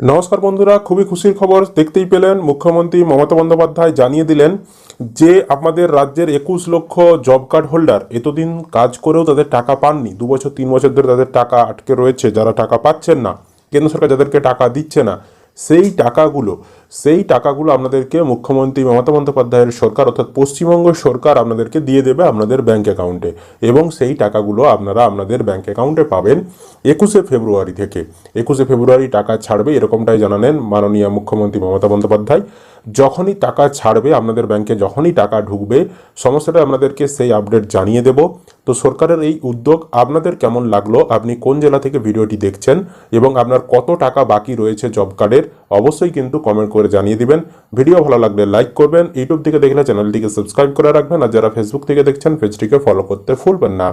নমস্কার বন্ধুরা, খুবই খুশির খবর দেখতেই পেলেন। মুখ্যমন্ত্রী মমতা বন্দ্যোপাধ্যায় জানিয়ে দিলেন যে আমাদের রাজ্যের একুশ লক্ষ জব কার্ড হোল্ডার এতদিন কাজ করেও তাদের টাকা পাননি। দু বছর, তিন বছর ধরে তাদের টাকা আটকে রয়েছে। যারা টাকা পাচ্ছেন না, কেন্দ্র সরকার যাদেরকে টাকা দিচ্ছে না, সেই টাকাগুলো সেই টাকাগুলো আপনাদেরকে মুখ্যমন্ত্রী মমতা বন্দ্যোপাধ্যায়ের সরকার অর্থাৎ পশ্চিমবঙ্গ সরকার আপনাদেরকে দিয়ে দেবে আপনাদের ব্যাঙ্ক অ্যাকাউন্টে এবং সেই টাকাগুলো আপনারা আপনাদের ব্যাঙ্ক অ্যাকাউন্টে পাবেন একুশে ফেব্রুয়ারি থেকে। একুশে ফেব্রুয়ারি টাকা ছাড়বে, এরকমটাই জানালেন মাননীয় মুখ্যমন্ত্রী মমতা বন্দ্যোপাধ্যায়। যখনই টাকা ছাড়বে, আপনাদের ব্যাংকে যখনই টাকা ঢুকবে সমস্যাটা আপনাদেরকে সেই আপডেট জানিয়ে দেব। তো সরকারের এই উদ্যোগ আপনাদের কেমন লাগল, আপনি কোন জেলা থেকে ভিডিওটি দেখছেন এবং আপনার কত টাকা বাকি রয়েছে জব কার্ডের, অবশ্যই কিন্তু কমেন্ট করে জানিয়ে দিবেন। ভিডিও ভালো লাগলে লাইক করবেন। ইউটিউব থেকে দেখলে চ্যানেলটিকে সাবস্ক্রাইব করে রাখবেন। আর যারা ফেসবুক থেকে দেখছেন পেজটিকে ফলো করতে ভুলবেন না।